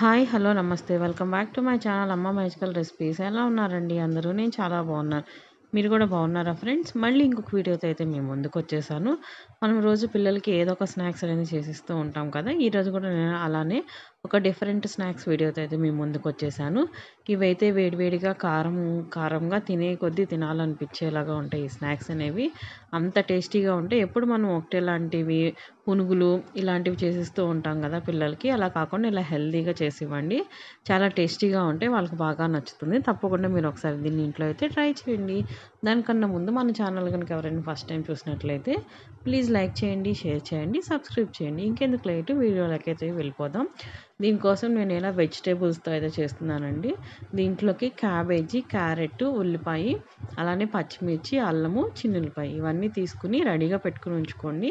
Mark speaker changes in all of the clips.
Speaker 1: Hi hello నమస్తే. Welcome back to my channel అమ్మ magical recipes. ఎలా ఉన్నారండి అందరూ? నేను చాలా బాగున్నాను. మీరు కూడా బాగున్నారా ఫ్రెండ్స్? మళ్ళీ ఇంకొక వీడియోతో అయితే మేము ముందుకు వచ్చేసాను. మనం రోజు పిల్లలకి ఏదో ఒక స్నాక్స్ అనేది చేసిస్తూ ఉంటాం కదా. ఈరోజు కూడా నేను అలానే ఒక డిఫరెంట్ స్నాక్స్ వీడియోతో అయితే మేము ముందుకు వచ్చేసాను. ఇవైతే వేడివేడిగా కారం కారంగా తినే కొద్దీ తినాలనిపించేలాగా ఉంటాయి ఈ స్నాక్స్ అనేవి. అంత టేస్టీగా ఉంటాయి ఎప్పుడు మనం ఒకటే లాంటివి పునుగులు ఇలాంటివి చేసిస్తూ ఉంటాం కదా పిల్లలకి. అలా కాకుండా ఇలా హెల్తీగా చేసి ఇవ్వండి చాలా టేస్టీగా ఉంటాయి వాళ్ళకి బాగా నచ్చుతుంది. తప్పకుండా మీరు ఒకసారి దీన్ని ఇంట్లో అయితే ట్రై చేయండి. దానికన్నా ముందు మన ఛానల్ కనుక ఎవరైనా ఫస్ట్ టైం చూసినట్లయితే ప్లీజ్ లైక్ చేయండి షేర్ చేయండి సబ్స్క్రైబ్ చేయండి. ఇంకెందుకు లేటు? వీడియోలకైతే వెళ్ళిపోదాం. దీనికోసం నేను ఇలా వెజిటేబుల్స్తో అయితే చేస్తున్నానండి. దీంట్లోకి క్యాబేజీ క్యారెట్ ఉల్లిపాయ అలానే పచ్చిమిర్చి అల్లము చిన్నులపాయ ఇవన్నీ తీసుకుని రెడీగా పెట్టుకుని ఉంచుకోండి.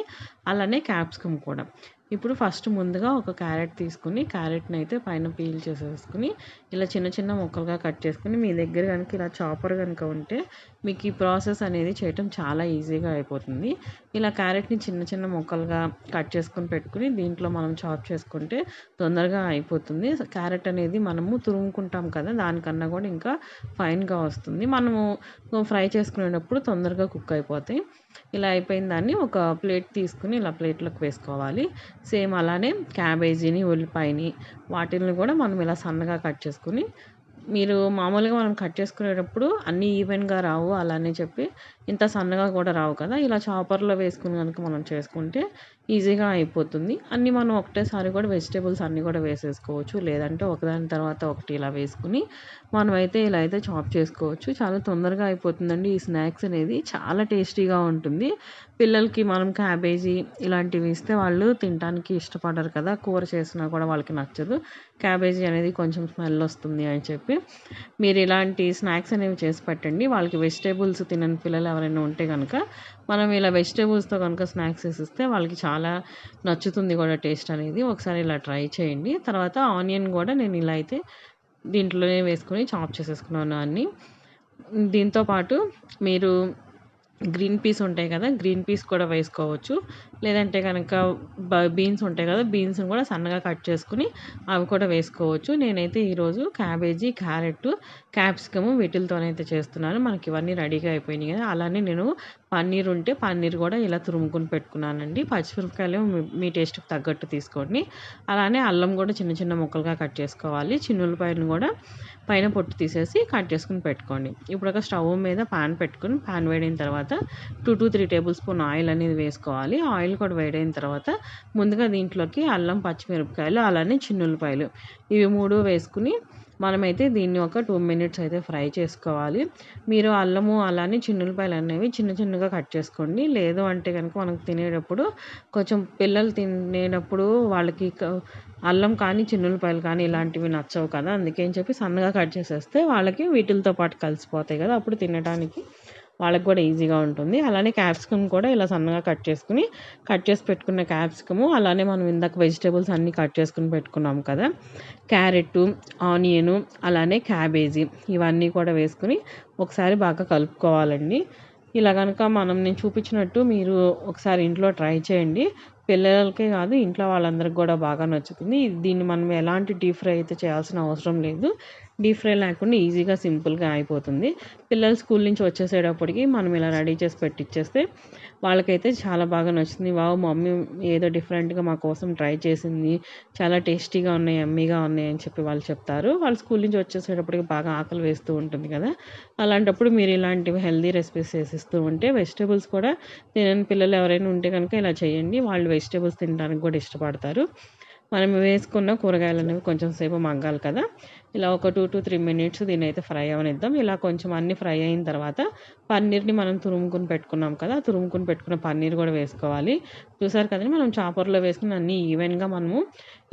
Speaker 1: అలానే క్యాప్సికమ్ కూడా. ఇప్పుడు ఫస్ట్ ముందుగా ఒక క్యారెట్ తీసుకుని క్యారెట్ని అయితే పైన పీల్ చేసేసుకుని ఇలా చిన్న చిన్న ముక్కలుగా కట్ చేసుకుని మీ దగ్గర కనుక ఇలా చాపర్ కనుక ఉంటే మీకు ఈ ప్రాసెస్ అనేది చేయటం చాలా ఈజీగా అయిపోతుంది. ఇలా క్యారెట్ని చిన్న చిన్న ముక్కలుగా కట్ చేసుకుని పెట్టుకుని దీంట్లో మనం చాప్ చేసుకుంటే తొందరగా అయిపోతుంది. క్యారెట్ అనేది మనము తురుముకుంటాం కదా దానికన్నా కూడా ఇంకా ఫైన్గా వస్తుంది. మనము ఫ్రై చేసుకునేటప్పుడు తొందరగా కుక్ అయిపోతాయి. ఇలా అయిపోయిన దాన్ని ఒక ప్లేట్ తీసుకుని ఇలా ప్లేట్లోకి వేసుకోవాలి. సేమ్ అలానే క్యాబేజీని ఉల్లిపాయని వాటిని కూడా మనం ఇలా సన్నగా కట్ చేసుకుని మీరు మామూలుగా మనం కట్ చేసుకునేటప్పుడు అన్నీ ఈవెన్గా రావు అలానే చెప్పి ఇంత సన్నగా కూడా రావు కదా. ఇలా చాపర్లో వేసుకుని కనుక మనం చేసుకుంటే ఈజీగా అయిపోతుంది. అన్నీ మనం ఒకటేసారి కూడా వెజిటేబుల్స్ అన్నీ కూడా వేసేసుకోవచ్చు. లేదంటే ఒకదాని తర్వాత ఒకటి ఇలా వేసుకుని మనమైతే ఇలా అయితే చాప్ చేసుకోవచ్చు. చాలా తొందరగా అయిపోతుందండి. ఈ స్నాక్స్ అనేది చాలా టేస్టీగా ఉంటుంది. పిల్లలకి మనం క్యాబేజీ ఇలాంటివి ఇస్తే వాళ్ళు తినడానికి ఇష్టపడరు కదా. కూర చేసినా కూడా వాళ్ళకి నచ్చదు. క్యాబేజీ అనేది కొంచెం స్మెల్ వస్తుంది అని చెప్పి మీరు ఇలాంటి స్నాక్స్ అనేవి చేసి పెట్టండి. వాళ్ళకి వెజిటేబుల్స్ తినని పిల్లలు ఎవరైనా ఉంటే కనుక మనం ఇలా వెజిటేబుల్స్తో కనుక స్నాక్స్ వేసిస్తే వాళ్ళకి చాలా నచ్చుతుంది కూడా టేస్ట్ అనేది. ఒకసారి ఇలా ట్రై చేయండి. తర్వాత ఆనియన్ కూడా నేను ఇలా అయితే దీంట్లోనే వేసుకొని చాప్ చేసేసుకున్నాను అన్నీ. దీంతో పాటు మీరు గ్రీన్ పీస్ ఉంటాయి కదా గ్రీన్ పీస్ కూడా వేసుకోవచ్చు. లేదంటే కనుక బీన్స్ ఉంటాయి కదా బీన్స్ని కూడా సన్నగా కట్ చేసుకుని అవి కూడా వేసుకోవచ్చు. నేనైతే ఈరోజు క్యాబేజీ క్యారెట్ క్యాప్సికము వీటితోనైతే చేస్తున్నాను. మనకి ఇవన్నీ రెడీగా అయిపోయినాయి కదా అలానే నేను పన్నీర్ ఉంటే పన్నీర్ కూడా ఇలా తురుముకుని పెట్టుకున్నానండి. పచ్చిమిరపకాయలు మీ టేస్ట్కి తగ్గట్టు తీసుకోండి. అలానే అల్లం కూడా చిన్న చిన్న ముక్కలుగా కట్ చేసుకోవాలి. చిన్నులపాయలను కూడా పైన పొట్టు తీసేసి కట్ చేసుకుని పెట్టుకోండి. ఇప్పుడు ఒక స్టవ్ మీద పాన్ పెట్టుకుని పాన్ వేడిన తర్వాత two to three tablespoon oil అనేది వేసుకోవాలి. ఆయిల్ కూడా వేడైన తర్వాత ముందుగా దీంట్లోకి అల్లం పచ్చిమిరపకాయలు అలానే చిన్నులపాయలు ఇవి మూడు వేసుకుని మనమైతే దీన్ని ఒక టూ మినిట్స్ అయితే ఫ్రై చేసుకోవాలి. మీరు అల్లము అలానే చిన్నులపాయలు అనేవి చిన్న చిన్నగా కట్ చేసుకోండి. లేదు అంటే కనుక మనకు తినేటప్పుడు కొంచెం పిల్లలు తినేటప్పుడు వాళ్ళకి అల్లం కానీ చిన్నులపాయలు కానీ ఇలాంటివి నచ్చవు కదా. అందుకని చెప్పి సన్నగా కట్ చేసేస్తే వాళ్ళకి వీటితో పాటు కలిసిపోతాయి కదా. అప్పుడు తినడానికి వాళ్ళకి కూడా ఈజీగా ఉంటుంది. అలానే క్యాప్సికమ్ కూడా ఇలా సన్నగా కట్ చేసుకుని కట్ చేసి పెట్టుకున్న క్యాప్సికము అలానే మనం ఇందాక వెజిటేబుల్స్ అన్నీ కట్ చేసుకుని పెట్టుకున్నాం కదా క్యారెట్ ఆనియను అలానే క్యాబేజీ ఇవన్నీ కూడా వేసుకుని ఒకసారి బాగా కలుపుకోవాలండి. ఇలా కనుక మనం నేను చూపించినట్టు మీరు ఒకసారి ఇంట్లో ట్రై చేయండి. పిల్లలకే కాదు ఇంట్లో వాళ్ళందరికీ కూడా బాగా నచ్చుతుంది. దీన్ని మనం ఎలాంటి డీప్ ఫ్రై అయితే చేయాల్సిన అవసరం లేదు. డీప్ ఫ్రై లేకుండా ఈజీగా సింపుల్గా అయిపోతుంది. పిల్లలు స్కూల్ నుంచి వచ్చేసేటప్పటికి మనం ఇలా రెడీ చేసి పెట్టిచ్చేస్తే వాళ్ళకైతే చాలా బాగా నచ్చుతుంది. వావ్ మమ్మీ ఏదో డిఫరెంట్గా మా కోసం ట్రై చేసింది. చాలా టేస్టీగా ఉన్నాయి అమ్మీగా ఉన్నాయి అని చెప్పి వాళ్ళు చెప్తారు. వాళ్ళు స్కూల్ నుంచి వచ్చేసేటప్పటికి బాగా ఆకలి వేస్తూ ఉంటుంది కదా. అలాంటప్పుడు మీరు ఇలాంటివి హెల్దీ రెసిపీస్ చేసిస్తూ ఉంటే వెజిటేబుల్స్ కూడా తినని పిల్లలు ఎవరైనా ఉంటే కనుక ఇలా చేయండి. వాళ్ళు వెజిటేబుల్స్ తినడానికి కూడా ఇష్టపడతారు. మనం వేసుకున్న కూరగాయలు అనేవి కొంచెం సేపు మగ్గాలి కదా. ఇలా ఒక టూ టు త్రీ మినిట్స్ దీని అయితే ఫ్రై అవనిద్దాం. ఇలా కొంచెం అన్ని ఫ్రై అయిన తర్వాత పన్నీర్ని మనం తురుముకుని పెట్టుకున్నాం కదా తురుముకుని పెట్టుకున్న పన్నీర్ కూడా వేసుకోవాలి. చూసారు కదండి మనం చాపర్లో వేసుకుని అన్ని ఈవెన్గా మనము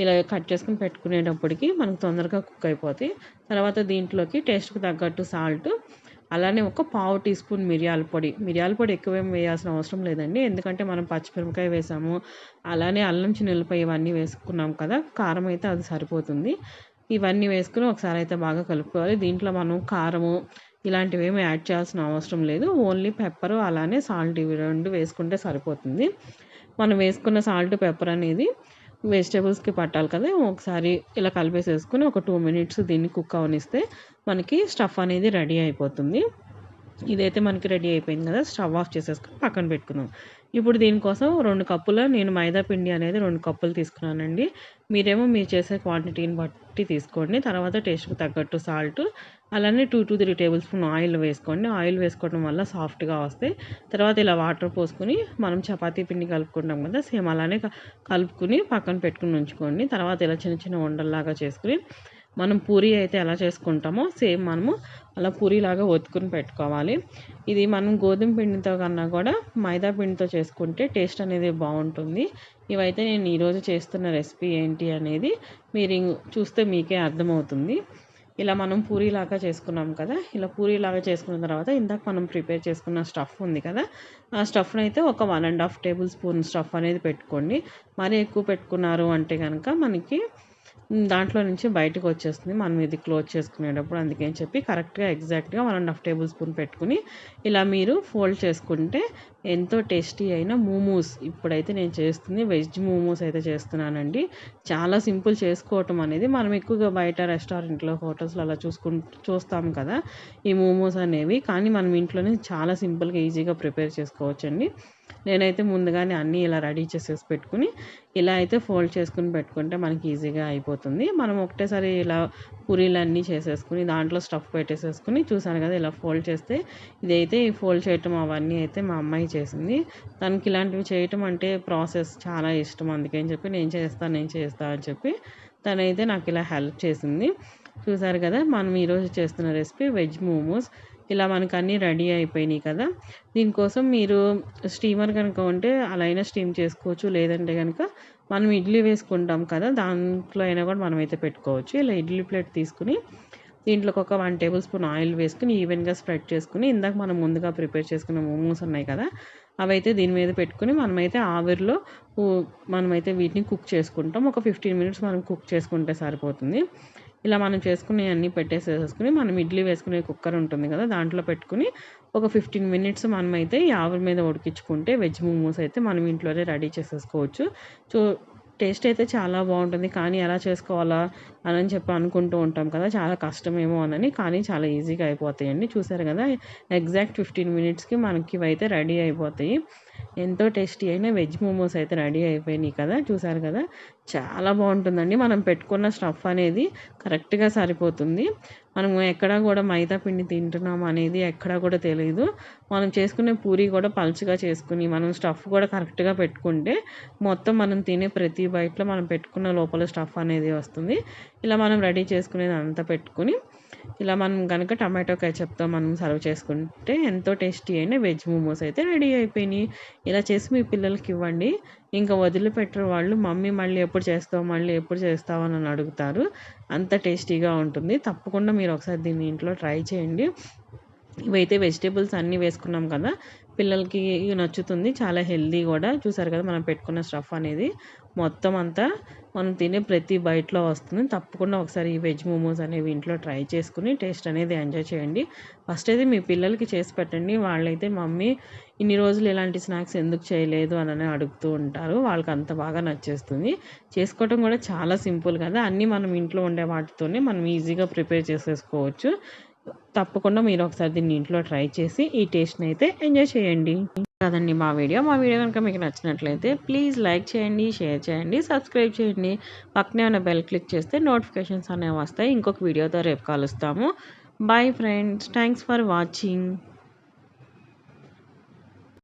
Speaker 1: ఇలా కట్ చేసుకుని పెట్టుకునేటప్పటికి మనకు తొందరగా కుక్ అయిపోతాయి. తర్వాత దీంట్లోకి టేస్ట్కి తగ్గట్టు సాల్ట్ అలానే ఒక పావు టీ స్పూన్ మిరియాల పొడి. మిరియాల పొడి ఎక్కువేం వేయాల్సిన అవసరం లేదండి ఎందుకంటే మనం పచ్చిమిరపకాయ వేసాము అలానే అల్లం చిన్నెల్లిపాయ ఇవన్నీ వేసుకున్నాం కదా కారం అయితే అది సరిపోతుంది. ఇవన్నీ వేసుకుని ఒకసారి అయితే బాగా కలుపుకోవాలి. దీంట్లో మనం కారము ఇలాంటివి ఏమి యాడ్ చేయాల్సిన అవసరం లేదు. ఓన్లీ పెప్పర్ అలానే సాల్ట్ ఇవి రెండు వేసుకుంటే సరిపోతుంది. మనం వేసుకున్న సాల్ట్ పెప్పర్ అనేది వెజిటేబుల్స్కి పట్టాలి కదా. ఒకసారి ఇలా కలిపేసేసుకుని ఒక టూ మినిట్స్ దీన్ని కుక్ అవనిస్తే మనకి స్టఫ్ అనేది రెడీ అయిపోతుంది. ఇదైతే మనకి రెడీ అయిపోయింది కదా స్టవ్ ఆఫ్ చేసేసుకుని పక్కన పెట్టుకుందాం. ఇప్పుడు దీనికోసం రెండు కప్పుల నేను మైదా పిండి అనేది రెండు కప్పులు తీసుకున్నానండి. మీరేమో మీరు చేసే క్వాంటిటీని బట్టి తీసుకోండి. తర్వాత టేస్ట్కి తగ్గట్టు సాల్ట్ అలానే two to three tablespoon oil వేసుకోండి. ఆయిల్ వేసుకోవడం వల్ల సాఫ్ట్గా వస్తాయి. తర్వాత ఇలా వాటర్ పోసుకొని మనం చపాతీ పిండి కలుపుకుంటాం కదా సేమ్ అలానే కలుపుకుని పక్కన పెట్టుకుని ఉంచుకోండి. తర్వాత ఇలా చిన్న చిన్న ఉండల్లాగా చేసుకుని మనం పూరి అయితే ఎలా చేసుకుంటామో సేమ్ మనము అలా పూరిలాగా ఒత్తుకుని పెట్టుకోవాలి. ఇది మనం గోధుమ పిండితో కన్నా కూడా మైదా పిండితో చేసుకుంటే టేస్ట్ అనేది బాగుంటుంది. ఇవైతే నేను ఈరోజు చేస్తున్న రెసిపీ ఏంటి అనేది మీరు చూస్తే మీకే అర్థమవుతుంది. ఇలా మనం పూరీలాగా చేసుకున్నాం కదా ఇలా పూరీలాగా చేసుకున్న తర్వాత ఇందాక మనం ప్రిపేర్ చేసుకున్న స్టఫ్ ఉంది కదా ఆ స్టఫ్ని అయితే ఒక one and half tablespoon stuff అనేది పెట్టుకోండి. మరీ ఎక్కువ పెట్టుకున్నారు అంటే కనుక మనకి దాంట్లో నుంచి బయటకు వచ్చేస్తుంది. మనం ఇది క్లోజ్ చేసుకునేటప్పుడు అందుకని చెప్పి కరెక్ట్గా ఎగ్జాక్ట్గా one and half tablespoon పెట్టుకుని ఇలా మీరు ఫోల్డ్ చేసుకుంటే ఎంతో టేస్టీ అయిన మోమోస్. ఇప్పుడైతే నేను చేస్తుంది వెజ్ మోమోస్ అయితే చేస్తున్నానండి. చాలా సింపుల్ చేసుకోవటం అనేది మనం ఎక్కువగా బయట రెస్టారెంట్లో హోటల్స్లో అలా చూసుకు చూస్తాం కదా ఈ మోమోస్ అనేవి. కానీ మనం ఇంట్లోనే చాలా సింపుల్గా ఈజీగా ప్రిపేర్ చేసుకోవచ్చండి. నేనైతే ముందుగానే అన్నీ ఇలా రెడీ చేసేసి పెట్టుకుని ఇలా అయితే ఫోల్డ్ చేసుకుని పెట్టుకుంటే మనకి ఈజీగా అయిపోతుంది. మనం ఒకటేసారి ఇలా పూరీలు అన్నీ చేసేసుకుని దాంట్లో స్టఫ్ పెట్టేసేసుకుని చూసాను కదా ఇలా ఫోల్డ్ చేస్తే ఇదైతే ఈ ఫోల్డ్ చేయటం అవన్నీ అయితే మా అమ్మాయి చేసింది. తనకి ఇలాంటివి చేయటం అంటే ప్రాసెస్ చాలా ఇష్టం అందుకని చెప్పి నేను చేస్తాను నేను చేస్తాను అని చెప్పి తనైతే నాకు ఇలా హెల్ప్ చేసింది. చూసారు కదా మనం ఈరోజు చేస్తున్న రెసిపీ వెజ్ మోమోస్. ఇలా మనకు అన్నీ రెడీ అయిపోయినాయి కదా. దీనికోసం మీరు స్టీమర్ కనుక ఉంటే అలా అయినా స్టీమ్ చేసుకోవచ్చు. లేదంటే కనుక మనం ఇడ్లీ వేసుకుంటాం కదా దాంట్లో అయినా కూడా మనం అయితే పెట్టుకోవచ్చు. ఇలా ఇడ్లీ ప్లేట్ తీసుకుని దీంట్లోకి ఒక వన్ టేబుల్ స్పూన్ ఆయిల్ వేసుకుని ఈవెన్గా స్ప్రెడ్ చేసుకుని ఇందాక మనం ముందుగా ప్రిపేర్ చేసుకున్న మోమోస్ ఉన్నాయి కదా అవైతే దీని మీద పెట్టుకుని మనమైతే ఆవిరిలో మనమైతే వీటిని కుక్ చేసుకుంటాం. ఒక ఫిఫ్టీన్ మినిట్స్ మనం కుక్ చేసుకుంటే సరిపోతుంది. ఇలా మనం చేసుకునే అన్నీ పెట్టేసేసుకుని మనం ఇడ్లీ వేసుకునే కుక్కర్ ఉంటుంది కదా దాంట్లో పెట్టుకుని ఒక ఫిఫ్టీన్ మినిట్స్ మనమైతే ఈ ఆవిరి మీద ఉడికించుకుంటే వెజ్ మోమోస్ అయితే మనం ఇంట్లోనే రెడీ చేసేసుకోవచ్చు. సో టేస్ట్ అయితే చాలా బాగుంటుంది. కానీ ఎలా చేసుకోవాలా అని చెప్పి అనుకుంటూ ఉంటాం కదా చాలా కష్టమేమో అనని కానీ చాలా ఈజీగా అయిపోతాయండి. చూసారు కదా ఎగ్జాక్ట్ ఫిఫ్టీన్ మినిట్స్కి మనకి ఇవైతే రెడీ అయిపోతాయి. ఎంతో టేస్టీ అయిన వెజ్ మోమోస్ అయితే రెడీ అయిపోయినాయి కదా చూసారు కదా? చాలా బాగుంటుందండి. మనం పెట్టుకున్న స్టఫ్ అనేది కరెక్ట్గా సరిపోతుంది. మనం ఎక్కడా కూడా మైదా పిండి తింటున్నాం అనేది ఎక్కడా కూడా తెలియదు మనం చేసుకునే పూరి కూడా పలుచగా చేసుకుని మనం స్టఫ్ కూడా కరెక్ట్గా పెట్టుకుంటే మొత్తం మనం తినే ప్రతి బయటలో మనం పెట్టుకున్న లోపల స్టఫ్ అనేది వస్తుంది. ఇలా మనం రెడీ చేసుకునేది అంతా పెట్టుకుని ఇలా మనం కనుక టమాటో కెచప్తో మనం సర్వ్ చేసుకుంటే ఎంతో టేస్టీ అయిన వెజ్ మోమోస్ అయితే రెడీ అయిపోయినాయి. ఇలా చేసి మీ పిల్లలకి ఇవ్వండి. ఇంకా వదిలిపెట్టరు వాళ్ళు మమ్మీ మళ్ళీ ఎప్పుడు చేస్తావు మళ్ళీ ఎప్పుడు చేస్తావు అని అడుగుతారు. అంత టేస్టీగా ఉంటుంది. తప్పకుండా మీరు ఒకసారి దీన్ని ఇంట్లో ట్రై చేయండి. ఇవైతే వెజిటేబుల్స్ అన్నీ వేసుకున్నాం కదా పిల్లలకి నచ్చుతుంది. చాలా హెల్దీ కూడా. చూసారు కదా మనం పెట్టుకున్న స్టఫ్ అనేది. మొత్తం అంతా మనం తినే ప్రతి బయటలో వస్తుంది. తప్పకుండా ఒకసారి ఈ వెజ్ మోమోస్ అనేవి ఇంట్లో ట్రై చేసుకుని టేస్ట్ అనేది ఎంజాయ్ చేయండి. ఫస్ట్ అయితే మీ పిల్లలకి చేసి పెట్టండి. వాళ్ళైతే మమ్మీ ఇన్ని రోజులు ఇలాంటి స్నాక్స్ ఎందుకు చేయలేదు? అని అడుగుతూ ఉంటారు. వాళ్ళకి అంత బాగా నచ్చేస్తుంది. చేసుకోవటం కూడా చాలా సింపుల్ కదా. అన్నీ మనం ఇంట్లో ఉండే వాటితోనే మనం ఈజీగా ప్రిపేర్ చేసేసుకోవచ్చు. తప్పకుండా మీరు ఒకసారి దీన్ని ఇంట్లో ట్రై చేసి ఈ టేస్ట్ని అయితే ఎంజాయ్ చేయండి. కదండి మా వీడియో మా వీడియో కనుక మీకు నచ్చినట్లయితే ప్లీజ్ లైక్ చేయండి షేర్ చేయండి సబ్స్క్రైబ్ చేయండి. పక్కనే ఉన్న బెల్ క్లిక్ చేస్తే నోటిఫికేషన్స్ అనేవి వస్తాయి. ఇంకొక వీడియోతో రేపు కలుస్తాము. Bye friends thanks for watching